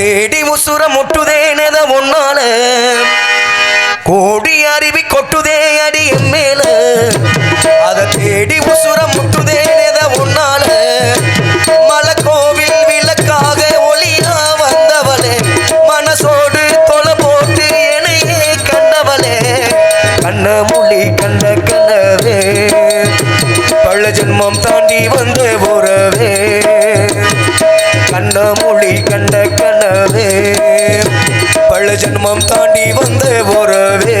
தேடி உசுர முட்டுதேனத உன்னால. கோடி அருவி கொட்டுதே அடி என் மேல. அதை தேடி உசுர ஜென்மம் தாண்டி வந்த உறவே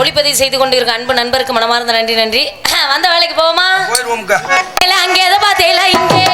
ஒளிப்பதிவு செய்து கொண்டிருக்க அன்பு நண்பருக்கு மனமார்ந்த நன்றி நன்றி. வந்த வேலைக்கு போவோமா? அங்கே எதை பார்த்தேல இங்கே?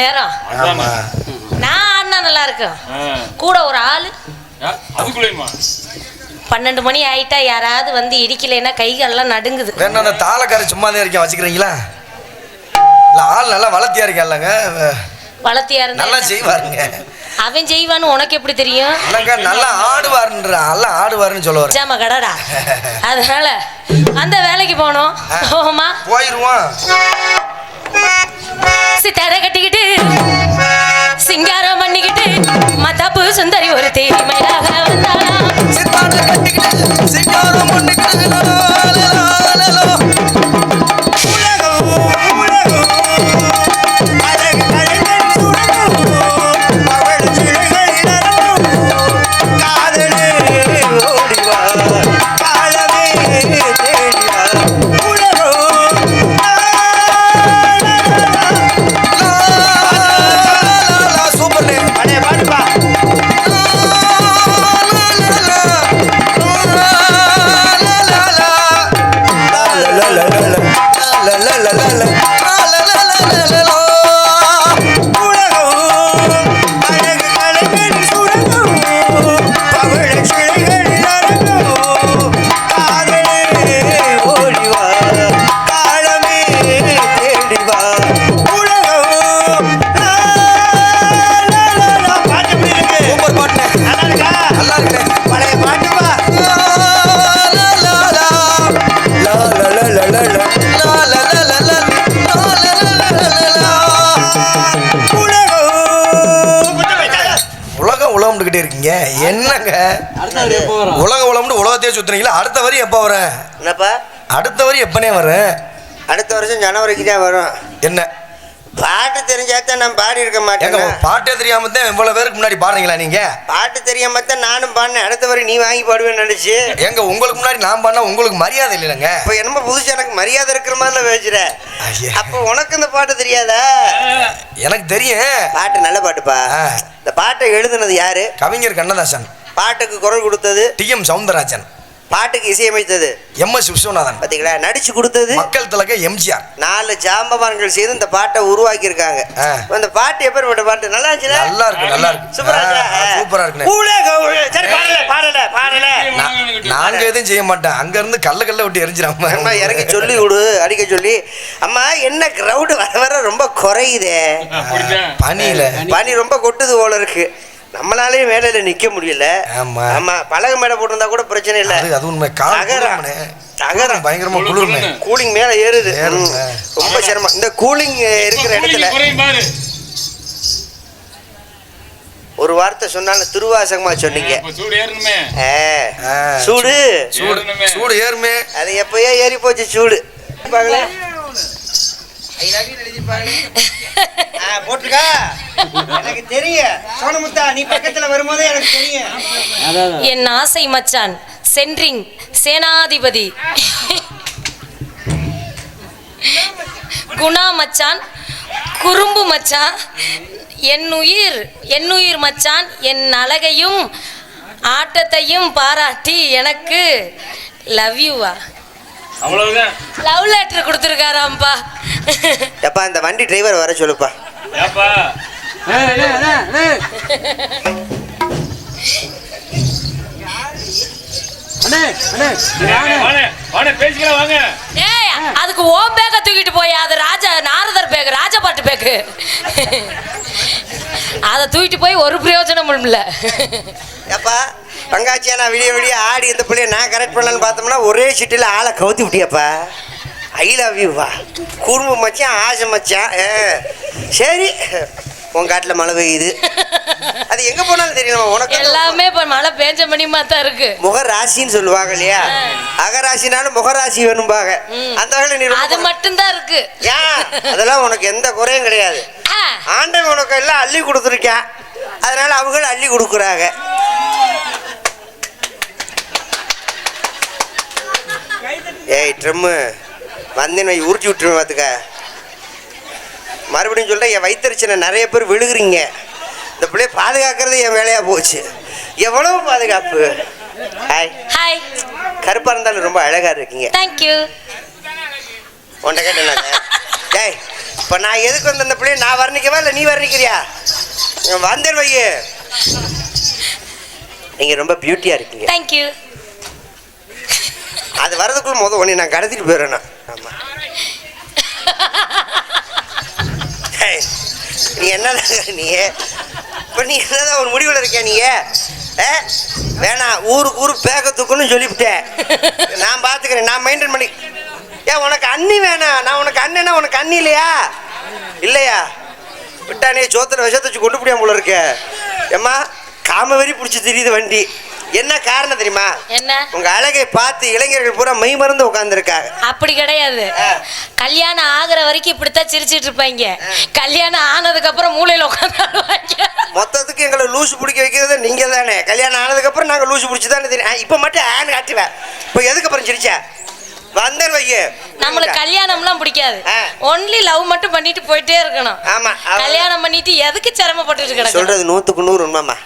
நேரம். நான் ஆடினா நல்லா இருக்கும். கூட ஒரு ஆளு. பன்னெண்டு மணி ஆயிட்டா யாராவது வந்து இடிக்கலைன்னா கை காலெல்லாம் நடுங்குது. வேணா அந்த தாளக்கார சும்மா தான் இருக்கேன் வச்சுக்கிறீங்களா? இல்ல ஆள் நல்லா வளர்த்தியா இருக்கேன்லங்க வளர்த்தியா இருந்தா நல்லா? செய்வாருங்க. அவன் செய்வான்னு உனக்கு எப்படி தெரியும்? இல்லைங்க நல்லா ஆடுவாருன்ற நல்லா ஆடுவாருன்னு சொல்லுவாரு. ஜாம கடடா. அதனால அந்த வேலைக்கு போனோம் போமா போயிருவோம். சித்தார கட்டிக்கிட்டு சிங்காரம் பண்ணிக்கிட்டு மத்தாப்பு சுந்தரி ஒரு தேதி மயிலாக என்னங்க? உலகம் உலகம்னு உலகத்தையே சுத்துறீங்களா அடுத்த வரி எப்போ வரேன் என்னப்பா? அடுத்த வரி எப்பனே வரேன் அடுத்த வருஷம் ஜனவரிக்கு தான் வரும். என்ன? பாட்டு தெரிஞ்சாதான் நான் பாடி இருக்க மாட்டேன் பாட்டே தெரியாம தான் இவ்வளவு பேருக்கு முன்னாடி பாடுறீங்களா நீங்க? பாட்டு தெரியாம தான் நானும் பாடினேன். அடுத்த வரை நீ வாங்கி பாடுவேன்னு நினைச்சு. எங்க உங்களுக்கு முன்னாடி நான் பாடினா உங்களுக்கு மரியாதை இல்லைங்க இப்ப என்னமோ புதுசா எனக்கு மரியாதை இருக்கிற மாதிரில பேசுற. அப்ப உனக்கு இந்த பாட்டு தெரியாதா? எனக்கு தெரியும். பாட்டு நல்ல பாட்டுப்பா. இந்த பாட்டை எழுதுனது யாரு? கவிஞர் கண்ணதாசன். பாட்டுக்கு குரல் கொடுத்தது டி எம் சவுந்தரராஜன். பாட்டுக்கு இசையமைத்தது. M S Viswanathan. பாத்தீங்களா? நடிச்சு கொடுத்தது. மக்கள் திலக எம்ஜிஆர். நாலு ஜாம்பவான்கள் செய்து இந்த பாட்டை உருவாக்கி இருக்காங்க ஆ. இந்த பாட்டு எப்பேற்பட்ட பாட்டு? நல்லா இருந்துச்சுல? நல்லா இருக்கு நல்லா இருக்கு. சூப்பரா இருந்துச்சா? சூப்பரா உலக- சரி பாடல பாடல பாடல. நான்- நாங்க எதுவும் செய்ய மாட்டேன் அங்க இருந்து கல்ல கல்ல விட்டு அம்மா எரிஞ்சிடாம இறங்கி சொல்லி விடு அடிக்க சொல்லி. அம்மா என்ன கிரவுடு வர வர ரொம்ப குறையுதே. பனியில. பனி ரொம்ப கொட்டுது போல இருக்கு. நம்மளாலேயும் மேடையில நிக்க முடியல. ஆமா. ஆமா பலக மேடை போட்டிருந்தா கூட பிரச்சனை இல்ல. அது அது உண்மை. தகரம். தகரம். பயங்கரமா குளிருமே. கூலிங் மேல ஏறுது. ரொம்ப சிரமம். இந்த கூலிங் இருக்கிற இடத்துல. ஒரு வார்த்தை சொன்னாலும் திருவாசகமா சொன்னீங்க. இப்ப சூடு. சூடு. சூடு ஏறுமே அது எப்பயோ ஏறி போச்சு சூடு பாங்களா? போட்டிருக்கா எனக்கு தெரியும். சோனமுத்தா நீ பக்கத்துல வரும்போதே எனக்கு தெரியும். என் ஆசை மச்சான் சென்றிங் சேனாதிபதி. குணா மச்சான் குறும்பு மச்சான் என் உயிர் என் உயிர் மச்சான் என் அழகையும் ஆட்டத்தையும் பாராட்டி எனக்கு லவ் யூவா அவ்வளவுதான். லவ் லெட்டர் கொடுத்துருக்காராம்ப்பா எப்பா இந்த வண்டி டிரைவர் வர சொல்லுப்பா. ஏப்பா, அதுக்கு ஓம் பேக்க தூக்கிட்டு போய்? அது ராஜா நாரதர் பேக் ராஜபாட்டு பேக்கு. அதை தூக்கிட்டு போய் ஒரு பிரயோஜனமும் இல்லை. எப்பா பங்காச்சியா நான் விடிய விடிய ஆடி இந்த பிள்ளைய நான் கரெக்ட் பண்ணலான்னு பார்த்தோம்னா ஒரே சிட்டில ஆளை கவுத்தி விட்டியப்பா. ஐ லவ் யூ வா. குறும்பு மச்சான் ஆசை மச்சான். சரி. உன் காட்டில் மழை பெய்யுது. அது எங்க போனாலும் தெரியும் உனக்கு எல்லாமே இப்ப மழை பேஞ்ச மணிமா தான் இருக்கு. முக ராசின்னு சொல்லுவாங்க இல்லையா? அகராசினாலும் முகராசி வேணும்பாங்க. ம். அந்த வகையில் நீ அது மட்டும்தான் இருக்கு. ஏன் அதெல்லாம் உனக்கு எந்த குறையும் கிடையாது. ஆண்டவன் உனக்கு எல்லாம் அள்ளி கொடுத்துருக்கான் அதனால அவங்க அள்ளி கொடுக்குறாங்க. ஏய் ட்ரம்மு வந்தேன் வை உருட்டி விட்டுருவேன் பார்த்துக்க. மறுபடியும் சொல்கிறேன் என் வயிற்றுச்சனை நிறைய பேர் விழுகுறீங்க. இந்த பிள்ளைய பாதுகாக்கிறது என் வேலையாக போச்சு. எவ்வளவு பாதுகாப்பு? ஹாய் ஹாய் கருப்பாக இருந்தாலும் ரொம்ப அழகாக இருக்கீங்க. தேங்க்யூ உன்ட்ட கேட்டேன் டேய் இப்போ நான் எதுக்கு வந்த இந்த பிள்ளைய? நான் வர்ணிக்கவா இல்லை நீ வர்ணிக்கிறியா? நான் வந்தேன் வையே நீங்கள் ரொம்ப பியூட்டியாக இருக்கீங்க. தேங்க்யூ அது வரதுக்குள்ள மொதல் உன்னை நான் கடத்திட்டு போயிடுறேண்ணா ஆமாம் நீ என்னதான் நீ? இப்போ நீ என்னதான் ஒரு முடிவில் இருக்கியா நீ? ஏ வேணாம் ஊருக்கு ஊர் பேக்க சொல்லிவிட்டேன் நான் பார்த்துக்கிறேன் நான் மெயின்டைன் பண்ணி ஏன் உனக்கு அண்ணி வேணாம் நான் உனக்கு அண்ணனா உனக்கு அண்ணி இல்லையா? இல்லையா? விட்டானே சோத்திர விஷத்தை வச்சு கொண்டு போடியா போல இருக்க. ஏம்மா காமவெறி பிடிச்சி தெரியுது வண்டி. என்ன காரணம் தெரியுமா? என்ன? உங்க அழகை பார்த்து இளைஞர்கள் பூரா மெய் மறந்து உட்காந்துருக்காங்க அப்படி கிடையாது. கல்யாணம் ஆகுற வரைக்கும் இப்படித்தான் சிரிச்சிட்டு இருப்பாங்க. கல்யாணம் ஆனதுக்கு அப்புறம் மூலையில உட்காந்துருவாங்க மொத்தத்துக்கு எங்களை லூசு பிடிக்க வைக்கிறது நீங்க தானே கல்யாணம் ஆனதுக்கப்புறம் நாங்கள் லூசு பிடிச்சி தானே தெரியும் இப்போ மட்டும் ஆன் காட்டுவேன். இப்போ எதுக்கு அப்புறம் சிரிச்சா? வந்தேன் வைய நம்மளுக்கு கல்யாணம்லாம் பிடிக்காது. ஒன்லி லவ் மட்டும் பண்ணிட்டு போயிட்டே இருக்கணும். ஆமா கல்யாணம் பண்ணிட்டு எதுக்கு சிரமப்பட்டுட்டு கிடக்கணும் சொல்றது நூத்துக்கு நூறு உண்மைமா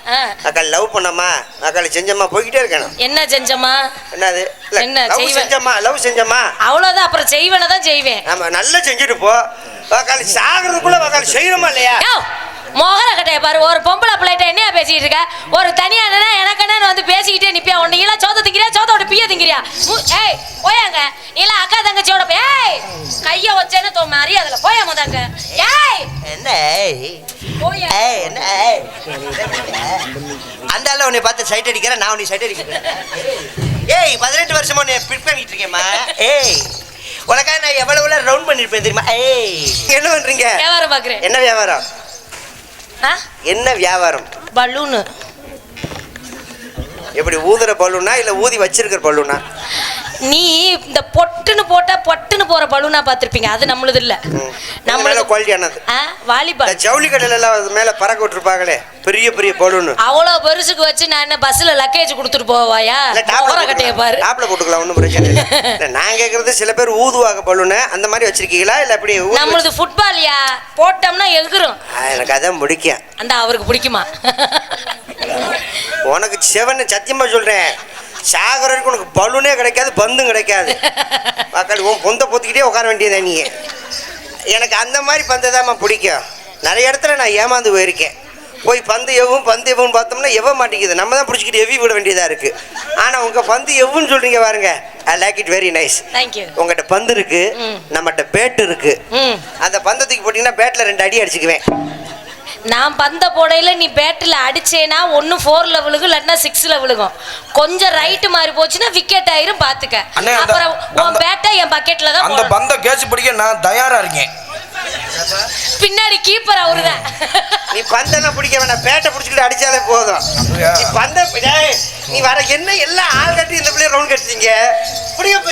லவ் பண்ணம்மா அக்காள் செஞ்சம்மா போய்கிட்டே இருக்கணும். என்ன செஞ்சமா என்னது? என்ன செஞ்சம்மா லவ் செஞ்சம்மா. அவ்வளவுதான் அப்புறம் செய்வனை தான் செய்வேன். ஆமா நல்லா செஞ்சுட்டு போ. அக்காள் சாகிறதுக்குள்ள அக்காள் செய்யணுமா இல்லையா? மொகர கட்டைய பாரு ஒரு பொம்பளை பிள்ளைகிட்ட என்னையா பேசிட்டு இருக்க? ஒரு தனியா என்ன எனக்கு என்ன வந்து பேசிக்கிட்டே நிப்பியா? உன்னை எல்லாம் சோத்த திங்கிறியா? சோத்தோட பிய திங்கிறியா? ஏய் போயாங்க. நீ எல்லாம் அக்கா தங்கச்சியோட ஏய் கைய வச்சேன்னு தோ மரியாதைல போயா மதாங்க ஏய் என்ன போயா. ஏய், என்ன ஏய். அந்த ஆளு உன்னை பார்த்து சைட் அடிக்கிறேன் நான் உன்னை சைட் அடிக்கிறேன். ஏய் பதினெட்டு வருஷமா உன்னை பிட் பண்ணிட்டு இருக்கேம்மா. ஏய் உனக்காக நான் எவ்வளவு ரவுண்ட் பண்ணிருப்பேன் தெரியுமா? ஏய் என்ன பண்றீங்க? வியாபாரம் பாக்குறேன் என்ன வியாபாரம்? என்ன வியாபாரம்? பலூனு. எப்படி ஊதுற பலூனா இல்ல ஊதி வச்சிருக்கிற பலூனா? நீ இந்த பொட்டுன்னு போட்டா பொட்டுன்னு போற பலூனா பாத்திருப்பீங்க அது நம்மளுது இல்ல. நம்மளுது குவாலிட்டியானது வாலிபால் ஜவுளி கடையில எல்லாம் அது மேல பறக்க விட்டுருப்பாங்களே. பெரிய பெரிய பலூனு. அவ்வளோ பெருசுக்கு வச்சு நான் என்ன பஸ்ல லக்கேஜ் கொடுத்துட்டு போவாயா? மொகர கட்டைய பாரு. டாப்ல போட்டுக்கலாம் ஒன்றும் பிரச்சனை இல்லை. நான் கேட்கறது சில பேர் ஊதுவாங்க பலூனு. அந்த மாதிரி வச்சிருக்கீங்களா? இல்ல அப்படி நம்மளது ஃபுட்பால்யா போட்டோம்னா எகிரும். எனக்கு அதான் பிடிக்கும். அந்த அவருக்கு பிடிக்குமா? உனக்கு செவன் சத்தியமா சொல்றேன். சாகர வரைக்கும் உனக்கு பலூனே கிடைக்காது பந்தும் கிடைக்காது. மக்கள் உன் பொந்த பொத்திக்கிட்டே உட்கார வேண்டியதா நீ எனக்கு அந்த மாதிரி பந்து தான் பிடிக்கும். நிறைய இடத்துல நான் ஏமாந்து போயிருக்கேன். போய் பந்து எவ்வும் பந்து எவ்வும் பார்த்தோம்னா எவ மாட்டேங்குது. நம்ம தான் பிடிச்சிக்கிட்டு எவ்வி விட வேண்டியதாக இருக்கு. ஆனால் உங்கள் பந்து எவ்வுன்னு சொல்றீங்க பாருங்க. I like it very nice thank you உங்கள்கிட்ட பந்து இருக்கு ம். நம்மகிட்ட பேட்டு இருக்கு. ம். அந்த பந்தை தூக்கி போட்டிங்கன்னா பேட்டில் ரெண்டு அடி அடிச்சுக்குவேன். நான் பந்த போடையில நீ பேட்டில் அடிச்சேனா ஒன்று ஃபோர் லெவலுக்கு இல்லாட்டினா சிக்ஸ் லெவலுக்கும் கொஞ்சம் ரைட்டு மாறி போச்சுன்னா விக்கெட் ஆயிரும் பார்த்துக்க அப்புறம் உன் பேட்டை என் பக்கெட்ல தான் அந்த. பந்த கேட்ச் பிடிக்க நான் தயாரா இருக்கேன். பின்னாடி கீப்பர் அவருதான். நீ பந்தெல்லாம் பிடிக்க வேணாம். பேட்டை பிடிச்சிக்கிட்டு அடிச்சாலே போதும்? நீ பந்த நீ வர என்ன எல்லாம் ஆள் கட்டி இந்த பிள்ளைய ரவுண்ட் கட்டுறீங்க? இப்படியே